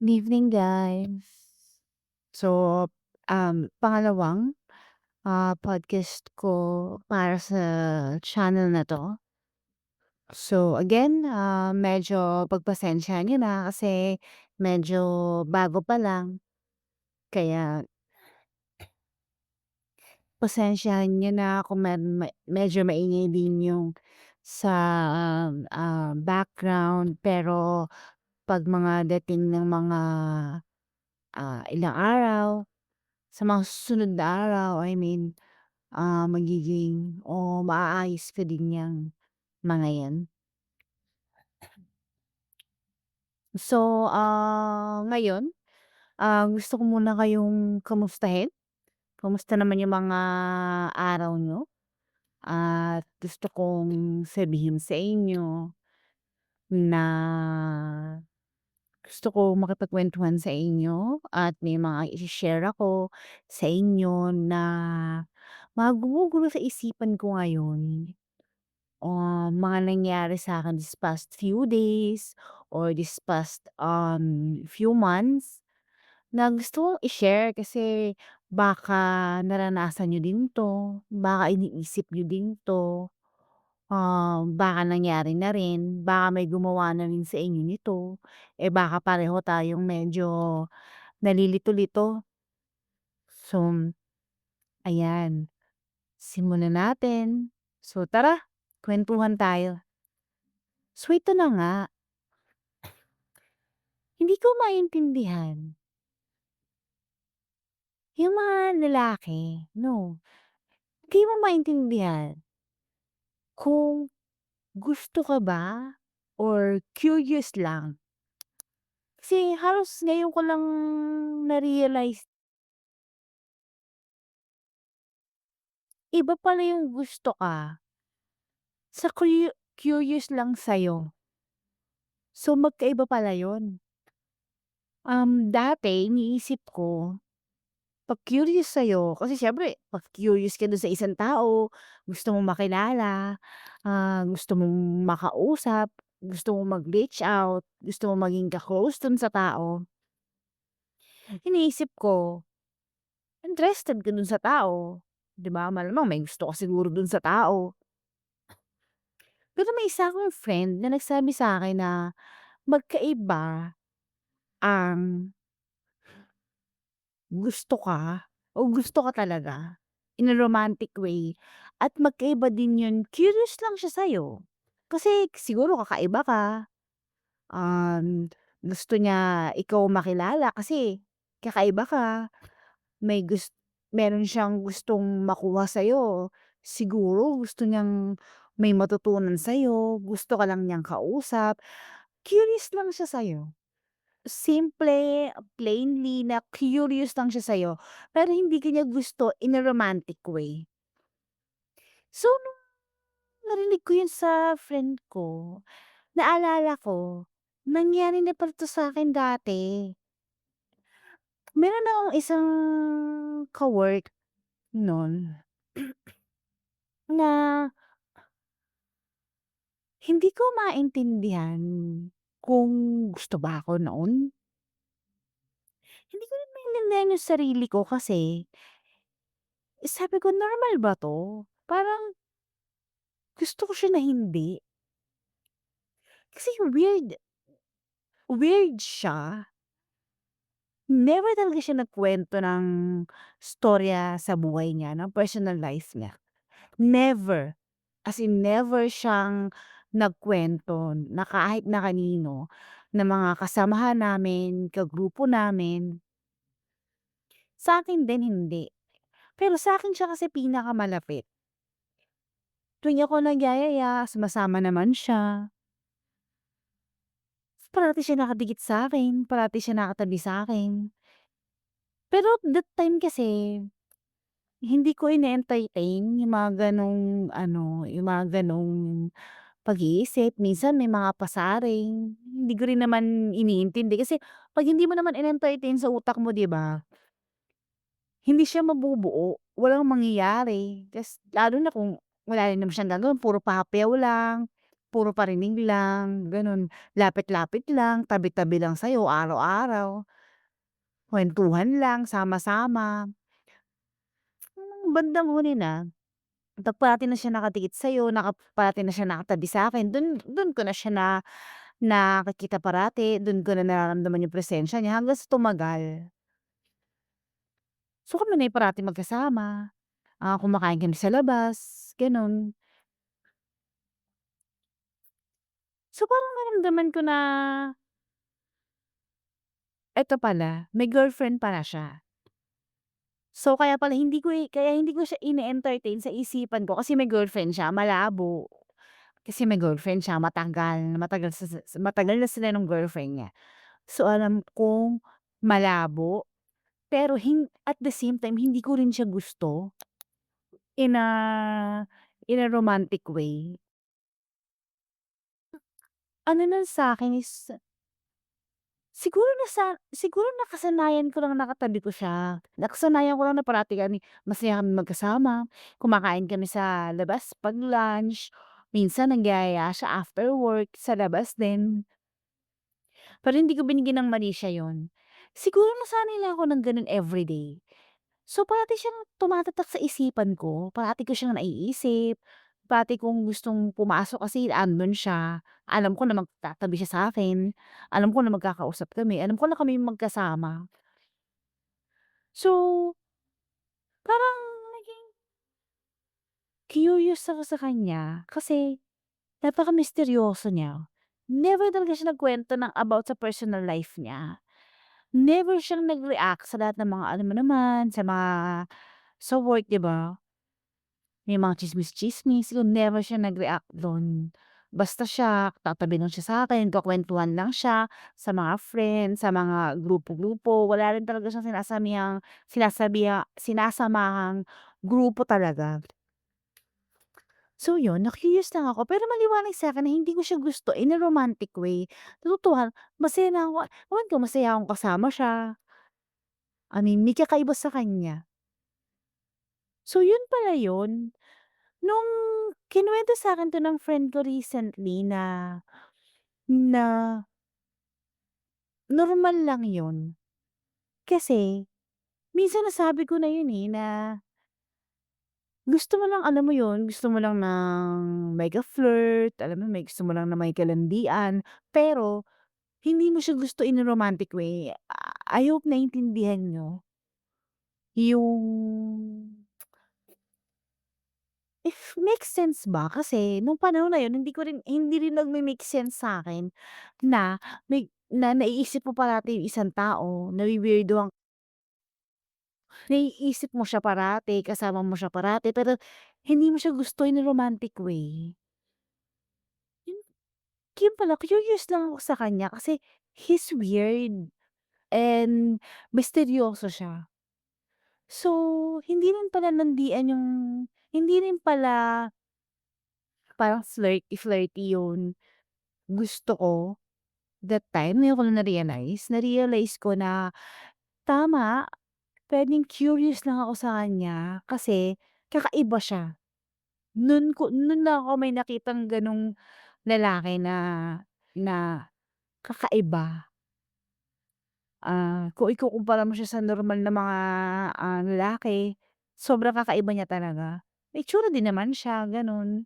Good evening, guys. So, um, pangalawang, ah, podcast ko para sa channel na 'to. So, again, ah, medyo pagpasensyahan niyo na kasi medyo bago pa lang. Kaya pasensyahan niyo na kung med me medyo maingay din yung sa, um, ah, background. Pero 'pag mga dating ng mga, ah, ilang araw, sa mga susunod na araw, I mean, ah, magiging o maaayos ko din 'yang mga 'yan. So, ah, ngayon, ah, gusto ko muna kayong kamustahin. Kamusta naman yung mga araw niyo? At gusto kong sabihin sa inyo na gusto ko makipagkuwentuhan sa inyo at may mga i-she-share ako sa inyo na mga gumugulo sa isipan ko ngayon. Ah, mga nangyari sa'kin this past few days or this past, um, few months na gusto kong i-share kasi baka naranasan niyo din 'to, baka iniisip niyo din 'to, ah, baka nangyari na rin, baka may gumawa na rin sa inyo nito, eh, baka pareho tayong medyo nalilito-lito. So, ayan, simulan natin. So, tara kuwentuhan tayo. So, ito na nga. Hindi ko maintindihan yung mga lalaki 'no, hindi mo maintindihan kung gusto ka ba or curious lang. Kasi halos ngayon ko lang na-realize iba pala yung gusto ka sa curio curious lang sa'yo. So, magkaiba pala yun. Um, dati iniisip ko 'pag curious sa'yo kasi siyempre 'pag curious ka dun sa isang tao, gusto mong makilala, ah, gusto mong makausap, gusto mong mag-reach out, gusto mong maging ka-close dun sa tao. Iniisip ko, interested ka dun sa tao, 'di ba? Malamang may gusto ka siguro dun sa tao. Pero may isa akong friend na nagsabi sa'kin na magkaiba ang gusto ka o gusto ka talaga in a romantic way at magkaiba din yun, curious lang siya sa'yo. Kasi siguro kakaiba ka, um, gusto niya ikaw makilala kasi kakaiba ka, may gus meron siyang gustong makuha sa'yo. Siguro gusto niyang may matutunan sa'yo, gusto ka lang niyang kausap, curious lang siya sa'yo. Simple, plainly na curious lang siya sa'yo, pero hindi ka niya gusto in a romantic way. So, nung narinig ko yun sa friend ko, naalala ko, nangyari na pala 'to sa'kin dati. Meron akong isang ka-work nun na hindi ko maintindihan kung gusto ba ako noon. Hindi ko rin maintindihan yung sarili ko kasi sabi ko, "Normal ba 'to?" Parang gusto ko siya na hindi. Kasi weird weird siya. Never talaga siya nagkuwento ng istorya sa buhay niya, ng personal life niya. Never, as in never siyang nagkuwento na kahit na kanino, na mga kasamahan namin, kagrupo namin. Sa'kin din hindi. Pero sa'kin siya kasi pinakamalapit. Tuwing ako nagyayaya, sumasama naman siya. Parati siya nakadikit sa'kin, parati siya nakatabi sa'kin. Pero that time kasi, hindi ko ine-entertain yung mga gano'ng ano, yung mga gano'ng pag-iisip. Minsan may mga pasaring, hindi ko rin naman iniintindi kasi 'pag hindi mo naman in-entertain sa utak mo, 'di ba? Hindi siya mabubuo, walang mangyayari. Tas lalo na kung wala rin naman siyang gagawin, puro papayaw lang. puro parinig lang, gano'n. Lapit-lapit lang, tabi-tabi lang sa'yo araw-araw. Kuwentuhan lang, sama-sama. Bandang huli na, 'pag parati na siya nakadikit sa'yo, naka parati na siya nakatabi sa'kin, dun dun ko na siya na nakikita parati, dun ko na nararamdaman yung presensya niya hanggang sa tumagal. So, kami na yung parating magkasama, ah, kumakain kami sa labas, gano'n. So, parang naramdaman ko na eto pala, may girlfriend pala siya. So, kaya pala hindi ko, kaya hindi ko siya ine-entertain sa isipan ko kasi may girlfriend siya, malabo. Kasi may girlfriend siya, matagal, matagal sa matagal na sila nung girlfriend niya. So, alam kong malabo, pero hin at the same time hindi ko rin siya gusto in a in a romantic way. Ano nun sa'kin is Siguro nasa siguro nakasanayan ko lang nakatabi ko siya. Nakasanayan ko lang na parati kami masaya kaming magkasama, kumakain kami sa labas 'pag lunch, minsan nagyayaya siya after work sa labas din. Pero hindi ko binigyan ng mali siya yun. Siguro nasanay lang ako ng gano'n everyday. So, parati siyang tumatatak sa isipan ko, parati ko siyang naiisip, parati kong gustong pumasok kasi andun siya. Alam ko na magtatabi siya sa'kin, alam ko na magkakausap kami, alam ko na kami magkasama. So, parang naging curious ako sa kanya kasi napaka-misteryoso niya. Never talaga siya nagkuwento ng about sa personal life niya. Never siyang nag-react sa lahat ng mga alam mo naman, sa mga sa work, 'di ba? May mga tsismis-tsismis, yun never siya nag-react dun. Basta siya, tatabi lang siya sa'kin, kukuwentuhan lang siya sa mga friends, sa mga grupo-grupo, wala rin talaga siyang sinasamihang sinasabiha sinasamahang grupo talaga. So yun, na-curious lang ako pero maliwanag sa'kin na hindi ko siya gusto in a romantic way. Natutuwa masaya na ako ewan ko masaya akong kasama siya. I mean, may kakaiba sa kanya. So yun pala yun. Nung kinuwento sa'kin 'to ng friend ko recently na na normal lang yun. Kasi minsan nasabi ko na yun, eh, na gusto mo lang alam mo yun, gusto mo lang ng mega-flirt, alam mo may gusto mo lang na makikilandian, pero hindi mo siya gusto in a romantic way. I hope naintindihan niyo yung If makes sense ba? Kasi nung panahon na yun hindi ko rin hindi rin nagme-make sense sa'kin na may na naiisip mo parati yung isang tao, nawi-weirduhan naiisip mo siya parati, kasama mo siya parati, pero hindi mo siya gusto in a romantic way. Yun yun pala curious lang ako sa kanya kasi he's weird and misteryoso siya. So, hindi rin pala landian yung hindi rin pala Parang flirty-flirty yung gusto ko that time, ngayon ko lang na-realize. Na-realize ko na tama, puwedeng curious lang ako sa kanya kasi kakaiba siya. Nun ko nun lang ako may nakitang gano'ng lalaki na na kakaiba. Ah, kung ikukumpara mo siya sa normal na mga, ah, lalaki, sobrang kakaiba niya talaga. May itsura din naman siya, gano'n.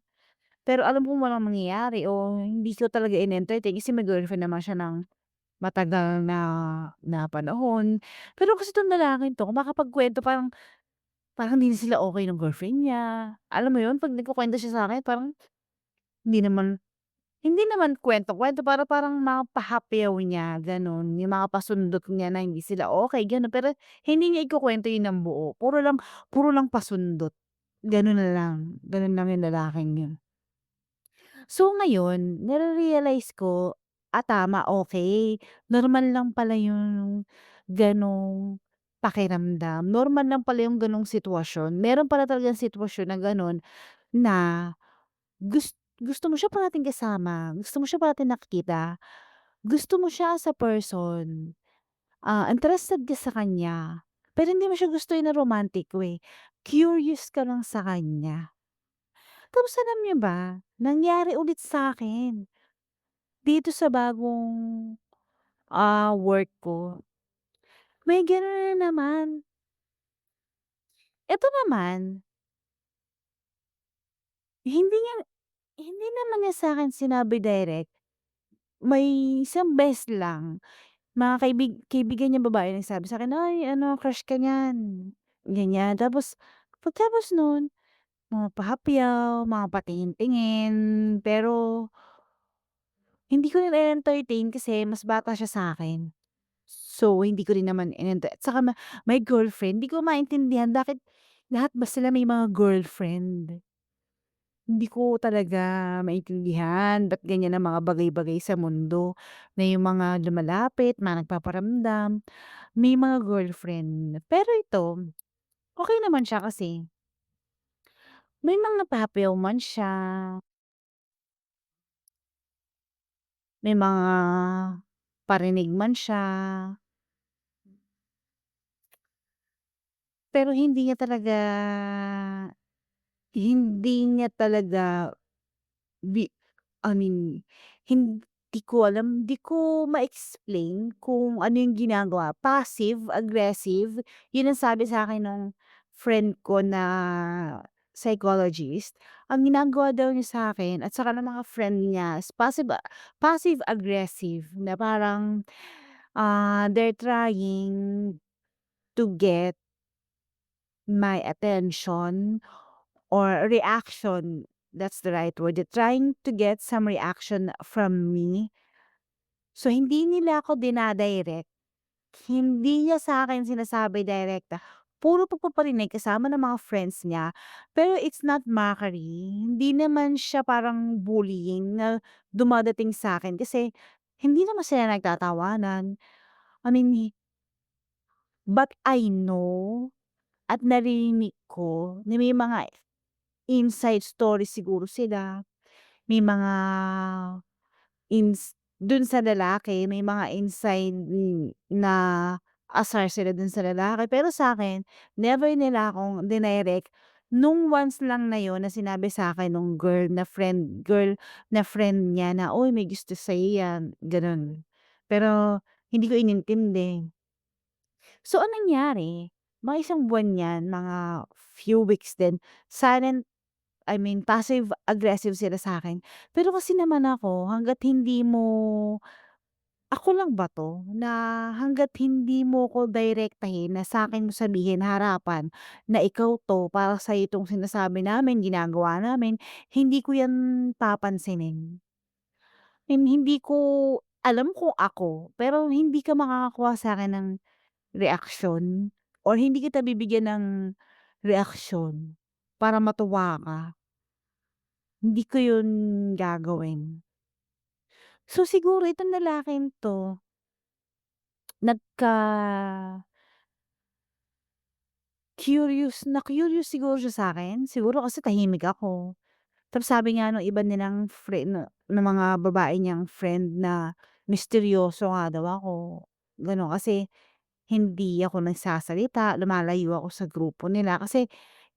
Pero alam kong walang mangyayari o hindi ko talaga in-entertain kasi may girlfriend naman siya ng matagal na na panahon. Pero kasi 'tong lalaking 'to kung makapagkuwento parang parang hindi sila okey nung girlfriend niya. Alam mo 'yun, 'pag nagkukuwento siya sa'kin parang hindi naman hindi naman kuwento-kuwento para parang mapahapiyaw niya gano'n, yung mga pasundot niya na hindi sila okey gano'n. Pero hindi niya ikukuwento 'yun ng buo, puro lang puro lang pasundot, gano'n na lang, gano'n lang yung lalaking 'yun. So ngayon, nare-realize ko, ah, tama, okey. Normal lang pala yung gano'ng pakiramdam, normal lang pala yung gano'ng sitwasyon. Meron pala talagang sitwasyon na gano'n na gus gusto mo siya parating kasama, gusto mo siya parating nakikita, gusto mo siya as a person, ah, interested ka sa kanya, pero hindi mo siya gusto in a romantic way, curious ka lang sa kanya. Tapos alam niyo ba, nangyari ulit sa'kin. Dito sa bagong, ah, work ko. May gano'n na naman. Eto naman hindi niya hindi naman niya sa'kin sinabi direct. May isang beses lang, mga kaibig kaibigan niyang babae nagsabi sa'kin, "Ay ano crush ka niyan." Ganyan. Tapos pagtapos nun, mga pahapyaw, mga patingin-tingin, pero hindi ko rin in-entertain kasi mas bata siya sa'kin. So, hindi ko rin naman inente at saka ma may girlfriend, di ko maintindihan bakit lahat ba sila may mga girlfriend? Hindi ko talaga maintindihan ba't ganyan ang mga bagay-bagay sa mundo, na yung mga lumalapit, mga nagpaparamdam, may mga girlfriend. Pero ito, okey naman siya kasi may mga man siya may mga parinig man siya. Pero hindi niya talaga hindi niya talaga bi I mean, hindi ko alam, di ko ma-explain kung ano yung ginagawa, passive-aggressive, yun ang sabi sa'kin nung friend ko na psychologist. Ang ginagawa daw niya sa'kin at saka ng mga friend niya is passive a passive-aggressive na parang, ah, they're trying to get my attention or reaction, that's the right word. They're trying to get some reaction from me. So, hindi nila ako dina-direct, hindi niya sa'kin sinasabi direkta, puro pagpaparinig kasama ng mga friends niya. Pero it's not mockery, hindi naman siya parang bullying na dumadating sa'kin kasi hindi naman sila nagtatawanan. I mean but I know at naririnig ko na may mga inside story siguro sila, may mga ins dun sa lalaki may mga inside na asar sila dun sa lalaki. Pero sa'kin, never nila akong dinirect. Nung once lang na yun na sinabi sa'kin nung girl na friend girl na friend niya na, "Uy may gusto sa'yo yan." Gano'n. Pero hindi ko inintindi. So, ang nangyari, mga isang buwan 'yan, mga few weeks din, silent I mean passive-aggressive sila sa'kin. Pero kasi naman ako hangga't hindi mo ako lang ba 'to? Na hangga't hindi mo ko direktahin na sa'kin mo sabihin harapan na ikaw 'to, para sa'yo 'tong sinasabi namin, ginagawa namin, hindi ko 'yan papansinin. And hindi ko alam kung ako, pero hindi ka makakakuha sa'kin ng reaksyon or hindi kita bibigyan ng reaksyon para matuwa ka. Hindi ko yun gagawin. So, siguro itong lalaking 'to nagka curious na-curious siguro siya sa'kin, siguro kasi tahimik ako. Tapos sabi nga nung iba nilang friend na ng mga babae niyang friend na misteryoso nga daw ako, gano'n. Kasi hindi ako nagsasalita, lumalayo ako sa grupo nila. Kasi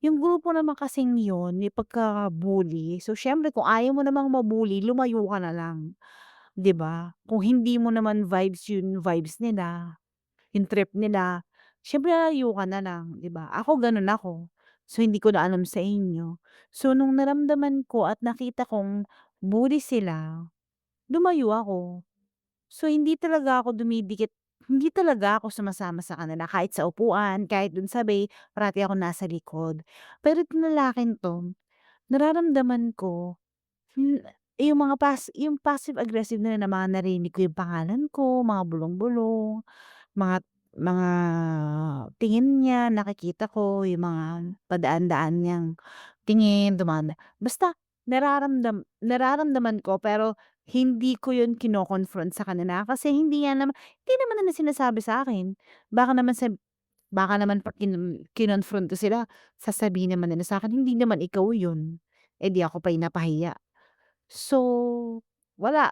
yung grupo naman kasing yun may pagka-bully. So, siyempre kung ayaw mo namang ma-bully, lumayo ka na lang, 'di ba? Kung hindi mo naman vibes yung vibes nila, yung trip nila, siyempre lalayo ka na lang, 'di ba? Ako gano'n ako. So, hindi ko na alam sa inyo. So, nung naramdaman ko at nakita kong bully sila, lumayo ako. So, hindi talaga ako dumidikit hindi talaga ako sumasama sa kanila kahit sa upuan, kahit dun sa bay, parati akong nasa likod. Pero itong lalaking 'to, nararamdaman ko, hmm, yung mga pas yung passive-aggressive nila na mga narinig ko yung pangalan ko, mga bulong-bulong, mga mga tingin niya nakikita ko, yung mga padaan-daan niyang tingin, dumada basta nararamdam nararamdaman ko pero hindi ko yun kino-confront sa kanila kasi hindi nga naman hindi naman nila sinasabi sa'kin. Baka naman sab baka naman 'pag kinon kinonfront ko sila, sasabihin naman nila sa'kin, "Hindi naman ikaw yun." Eh, di ako pa yung napahiya. So, wala,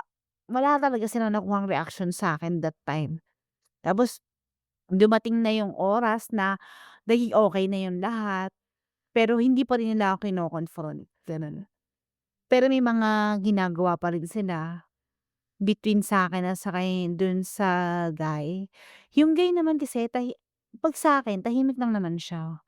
wala talaga silang nakuhang reaksyon sa'kin that time. Tapos dumating na yung oras na naging okey na yung lahat, pero hindi pa rin nila ako kino-confront. Pero may mga ginagawa pa rin sila, between sa'kin at saka yung dun sa guy. Yung guy naman kasi tahi 'pag sa'kin tahimik lang naman siya.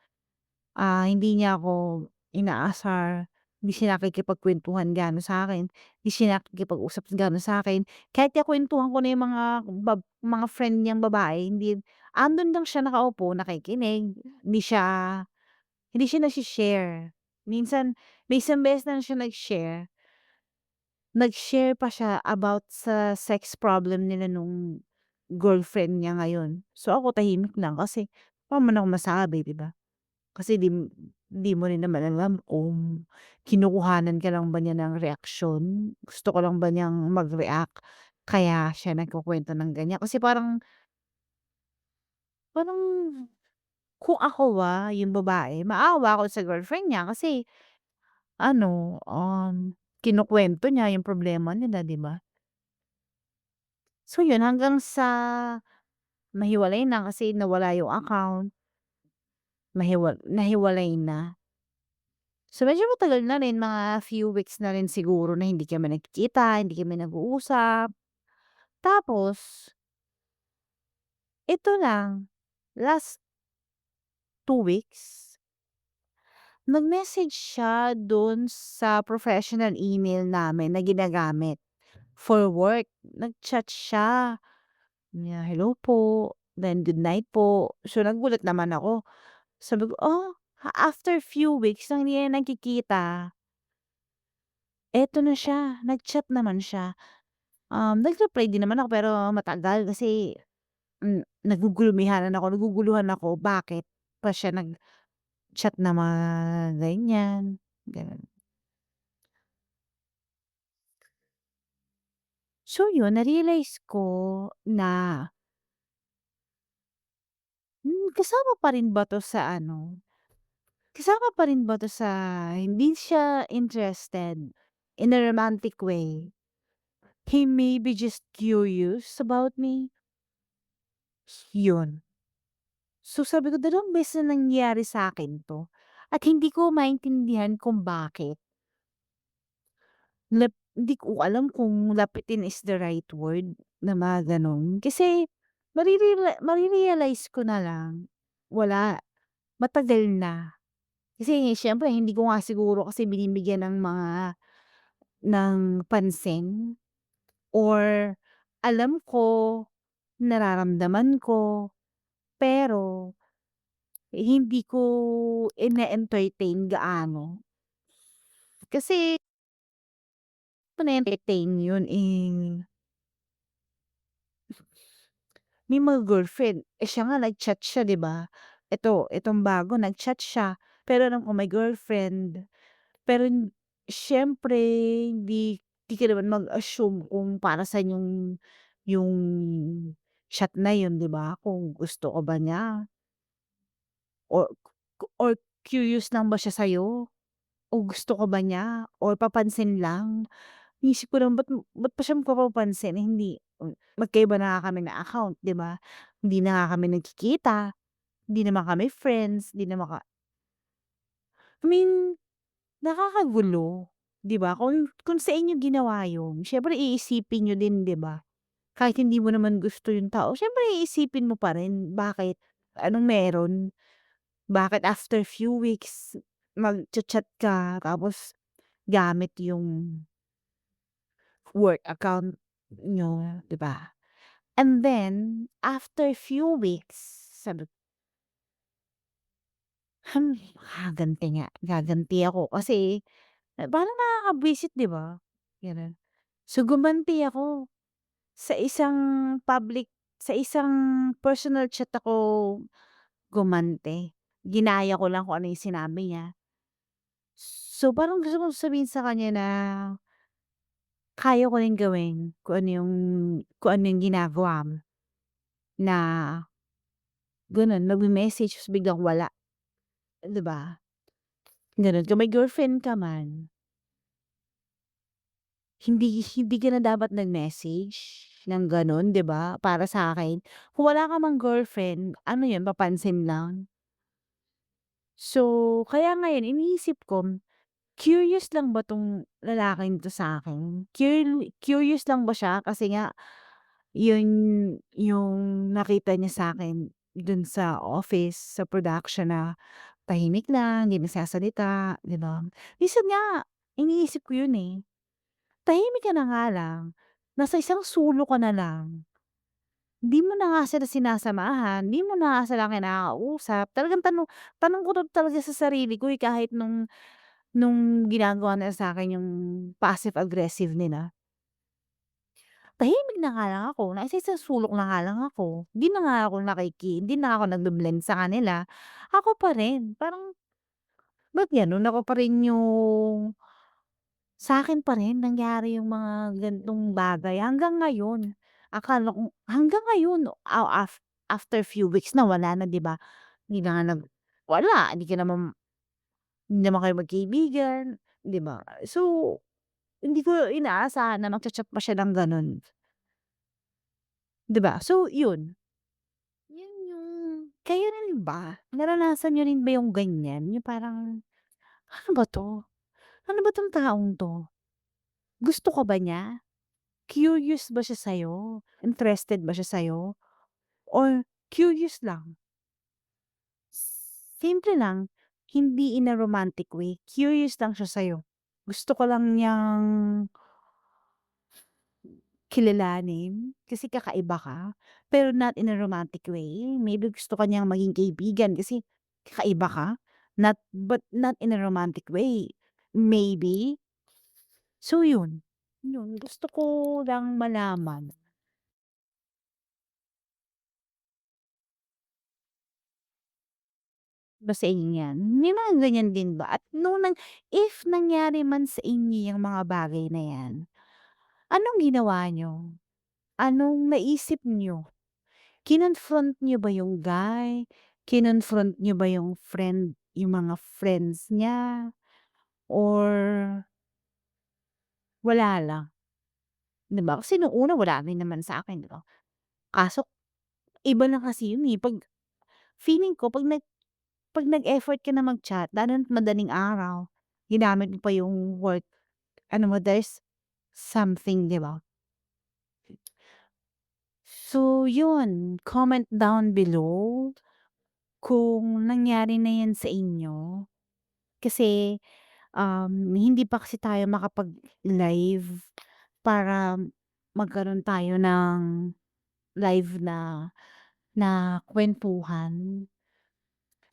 Ah, hindi niya ako inaasar, hindi siya nakikipagkwentuhan gaano sa'kin, hindi siya nakikipag-usap gaano sa'kin. Kahit kakwentuhan ko na yung mga bab mga friend niyang babae hindi andun lang siya nakaupo nakikinig, hindi siya hindi siya nagshi-share. Minsan may isang beses lang siya nag-share nag-share pa siya about sa sex problem nila nung girlfriend niya ngayon. So, ako tahimik lang kasi paano man ako masabi, 'di ba? Kasi di di mo rin naman alam kung kinukuhanan ka lang ba niya ng reaksyon, gusto ko lang ba niyang mag-react, kaya siya nagkukuwento ng ganyan. Kasi parang parang kung ako, ah, yung babae maawa ako sa girlfriend niya kasi ano, um, kinukuwento niya yung problema nila, 'di ba? So, yun hanggang sa mahiwalay na kasi nawala yung account. Mahiwa nahiwalay na. So, medyo matagal na rin mga few weeks na rin siguro na hindi kami nagkikita, hindi kami nag-uusap. Tapos ito lang, last 2 weeks nag-message siya dun sa professional email namin na ginagamit for work. Nag-chat siya na, "Hello po," then, "Good night po." So, nagulat naman ako. Sabi ko, "Ah, after few weeks na hindi na nagkikita" eto na siya, nag-chat naman siya. Um, nag-reply din naman ako pero matagal kasi, hmm, nagugulumihanan ako, naguguluhan ako bakit pa siya nag-chat na mga ganyan, gano'n. So, yun na-realize ko na Hmm, kasama pa rin ba 'to sa ano, kasama pa rin ba 'to sa hindi siya interested in a romantic way. He may be just curious about me. Yun. So, sabi ko dalawang beses na nangyari sa'kin 'to at hindi ko maintindihan kung bakit. Lap hindi ko alam kung lapitin is the right word na mga gano'n. Kasi mare-realize ko na lang, wala, matagal na. Kasi siyempre hindi ko nga siguro kasi binibigyan ng mga ng pansin or alam ko, nararamdaman ko, pero hindi ko ine-entertain gaano. Kasi ko na-entertain yun, eh may mga girlfriend. Eh, siya nga nag-chat siya, 'di ba? Eto, etong bago nag-chat siya, pero alam kong may girlfriend. Pero siyempre hindi di ka naman mag-assume kung para saan yung yung chat na yun, 'di ba? Kung gusto ka ba niya or or curious lang ba siya sa'yo o gusto ka ba niya or papansin lang. Iniisip ko naman ba't ba't pa siya magpapapansin, hindi magkaiba na nga kami ng account, 'di ba? Hindi na nga kami nagkikita, hindi naman kami friends, 'di naman ka I mean, nakakagulo, 'di ba? Kung kung sa inyo ginawa yun, siyempre iisipin niyo din, 'di ba? Kahit hindi mo naman gusto yung tao, siyempre iisipin mo pa rin, bakit, anong meron? Bakit after few weeks magcha-chat ka tapos gamit yung work account niyo, 'di ba? And then, after few weeks, sabi Hmm, gaganti nga, gaganti ako kasi parang nakakabwisit, 'di ba? Gano'n. So, gumanti ako sa isang public sa isang personal chat ako gumanti. Ginaya ko lang kung ano yung sinabi niya. So, parang gusto kong sabihin sa kanya na kaya ko rin gawin kung ano yung kung ano yung ginagawa mo. Na gano'n, nagme-message ta's biglang wala. 'Di ba? Gano'n. Kung may girlfriend ka man hindi hindi ka na dapat nag-message ng gano'n, 'di ba? Para sa'kin. Kung wala ka mang girlfriend, ano 'yun, papansin lang. So, kaya ngayon iniisip ko curious lang ba 'tong lalaking 'to sa'kin? Cur curious lang ba siya kasi nga yun yung nakita niya sa'kin dun sa office, sa production na tahimik lang, hindi nagsasalita, 'di ba? Minsan nga iniisip ko yun, eh. Tahimik ka na nga lang, nasa isang sulok ka na lang. Di mo na nga sila sinasamahan, di mo na nga sila kinakausap. Talagang tanong tanong ko na talaga sa sarili ko, eh, kahit nung nung ginagawa nila sa'kin yung passive aggressive nila. Tahimik na nga lang ako, nasa isang sulok na nga lang ako. Di na nga ako nakiki hindi na ako nagbe-blend sa kanila. Ako pa rin, parang ba't gano'n? Ako pa rin yung sa'kin pa rin nangyari yung mga ganitong bagay hanggang ngayon. Akala ko hanggang ngayon, ah, af after few weeks na wala na, 'di ba? Hindi na nga nag wala, hindi ka naman hindi naman kayo magkaibigan, 'di ba? So, hindi ko inaasahan na magcha-chat pa siya ng gano'n. 'Di ba? So, yun. Yun yung kayo rin ba? Naranasan niyo rin ba yung ganyan? Yung parang, "Ano ba 'to? Ano ba 'tong taong 'to? Gusto ka ba niya? Curious ba siya sa'yo? Interested ba siya sa'yo? Or curious lang?" Simple lang, hindi in a romantic way, curious lang siya sa'yo. Gusto ka lang niyang kilalanin kasi kakaiba ka, pero not in a romantic way. Maybe gusto ka niyang maging kaibigan kasi kakaiba ka, not but not in a romantic way. Maybe. So yun, yun gusto ko lang malaman. Ba sa inyo 'yan? May mga ganyan din ba? At nung nang if nangyari man sa inyo yang mga bagay na 'yan, anong ginawa niyo? Anong naisip niyo? Kinonfront niyo ba yung guy? Kinonfront niyo ba yung friend yung mga friends niya? Or wala lang? 'Di ba? Kasi nung una wala rin naman sa'kin, 'di ba? Kaso iba na kasi yun, eh, 'pag feeling ko 'pag nag 'pag nag-effort ka na mag-chat lalo na't madaling araw, ginamit mo pa yung work ano mo, there's something, 'di ba? So yun, comment down below kung nangyari na 'yan sa inyo. Kasi, um, hindi pa kasi tayo makapag-live para magkaroon tayo ng live na na kuwentuhan.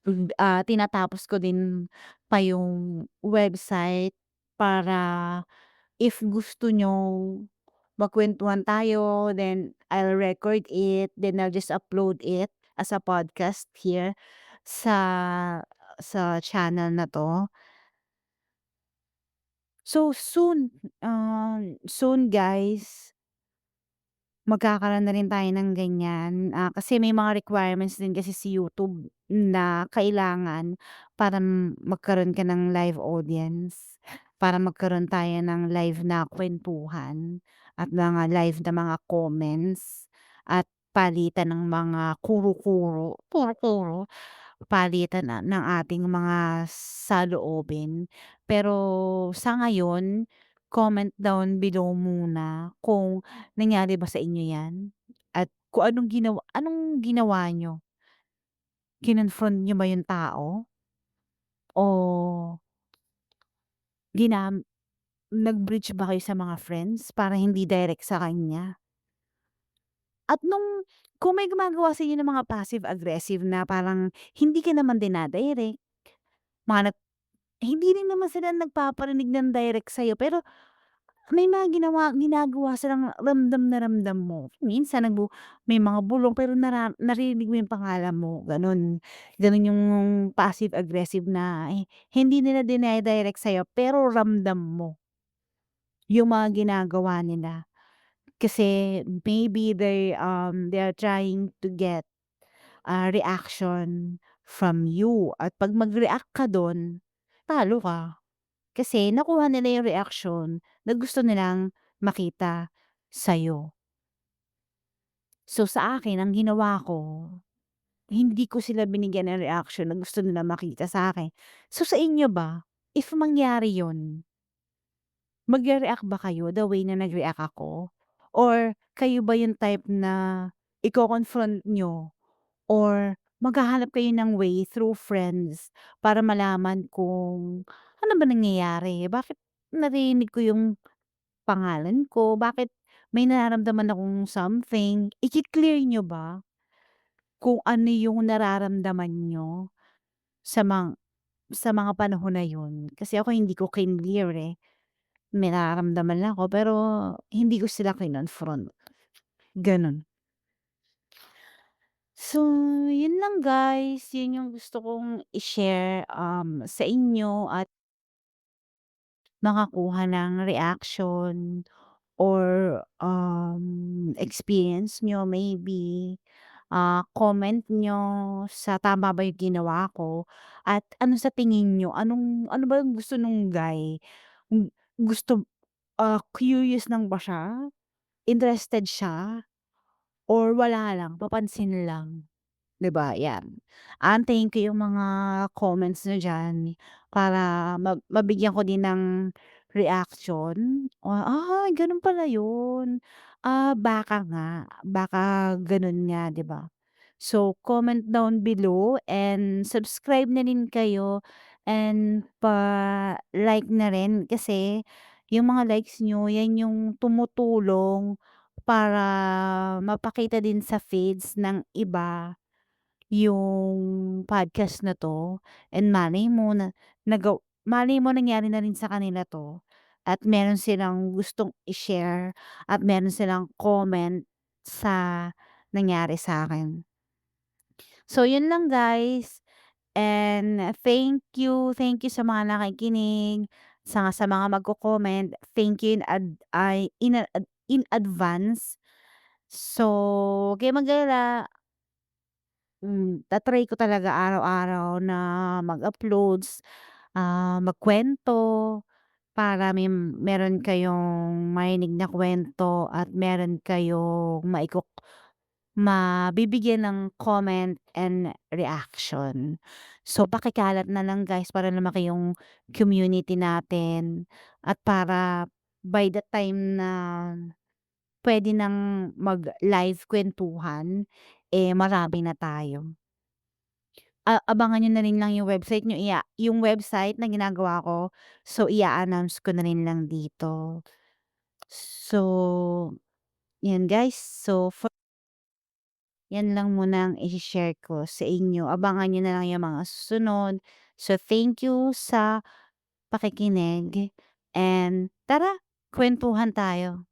Hmm, ah, tinatapos ko din pa yung website para if gusto niyong magkuwentuhan tayo, then I'll record it, then I'll just upload it as a podcast here sa sa channel na 'to. So soon, um, soon guys magkakaroon na rin tayo ng ganyan, ah, kasi may mga requirements din kasi si YouTube na kailangan para magkaroon ka ng live audience, para magkaroon tayo ng live na kuwentuhan at mga live na mga comments at palitan ng mga kuro-kuro, kuro-kuro, palitan na ng ating mga saloobin. Pero sa ngayon, comment down below muna kung nangyari ba sa inyo 'yan at kung anong ginawa anong ginawa niyo? Kinonfront niyo ba yung tao? O ginam nag-bridge ba kayo sa mga friends para hindi direct sa kanya? At nung kung may gumagawa sa inyo ng mga passive aggressive na parang hindi ka naman dina-direct, mga nag hindi rin naman sila nagpaparinig ng direct sa'yo pero may mga ginawa ginagawa silang ramdam na ramdam mo. Minsan nagbu may mga bulong pero nara naririnig mo yung pangalan mo, gano'n. Gano'n yung passive aggressive na hi hindi nila dine-direct sa'yo pero ramdam mo yung mga ginagawa nila. Kasi maybe they, um, they are trying to get a reaction from you at 'pag mag-react ka dun, talo ka. Kasi nakuha nila yung reaksyon na gusto nilang makita sa'yo. So sa akin ang ginawa ko, hindi ko sila binigyan ng reaksyon na gusto nilang makita sa'kin. So sa inyo ba? if mangyari yun magre-react ba kayo the way na nag-react ako? Or kayo ba yung type na iko-confront niyo or maghahanap kayo ng way through friends para malaman kung ano ba nangyayari? Bakit naririnig ko yung pangalan ko? Bakit may nararamdaman akong something? Iki-clear niyo ba kung ano yung nararamdaman niyo sa mang sa mga panahon na yun? Kasi ako hindi ko kinlear, eh. May nararamdaman lang ako pero hindi ko sila kinonfront, gano'n. So, yun lang guys, yun yung gusto kong i-share, um, sa inyo at makakuha ng reaction or, um, experience niyo maybe, ah, comment niyo sa tama ba yung ginawa ko at ano sa tingin niyo, anong ano ba yung gusto nung guy? Gusto ah, curious lang ba siya? Interested siya? Or wala lang, papansin lang? 'Di ba, 'yan. Aantayin ko yung mga comments niyo diyan para ma mabigyan ko din ng reaction. Ah, gano'n pala yun. Ah, baka nga, baka gano'n nga, 'di ba? So, comment down below and subscribe na rin kayo and pa-like na rin kasi yung mga likes niyo, 'yan yung tumutulong para mapakita din sa feeds ng iba yung podcast na 'to. And malay mo na nagaw malay mo nangyari na rin sa kanila 'to. At meron silang gustong i-share at meron silang comment sa nangyari sa'kin. So, yun lang guys and thank you, thank you sa mga nakikinig, sa sa mga magko-comment, thank you in ad ay in in advance. So, 'wag kayong mag-alala hmm, ta-try ko talaga araw-araw na mag-uploads, ah, magkuwento para may meron kayong marinig na kuwento at meron kayong maikok mabibigyan ng comment and reaction. So, pakikalat na lang guys para lumaki yung community natin at para by the time na puwede ng mag-live kuwentuhan, eh, marami na tayo. A abangan niyo na rin lang yung website niyo iya yung website na ginagawa ko, so i-a-announce ko na rin lang dito. So, 'yan guys, so for 'yan lang muna ang ishi-share ko sa inyo, abangan niyo na lang yung mga susunod. So, thank you sa pakikinig and tara kuwentuhan tayo.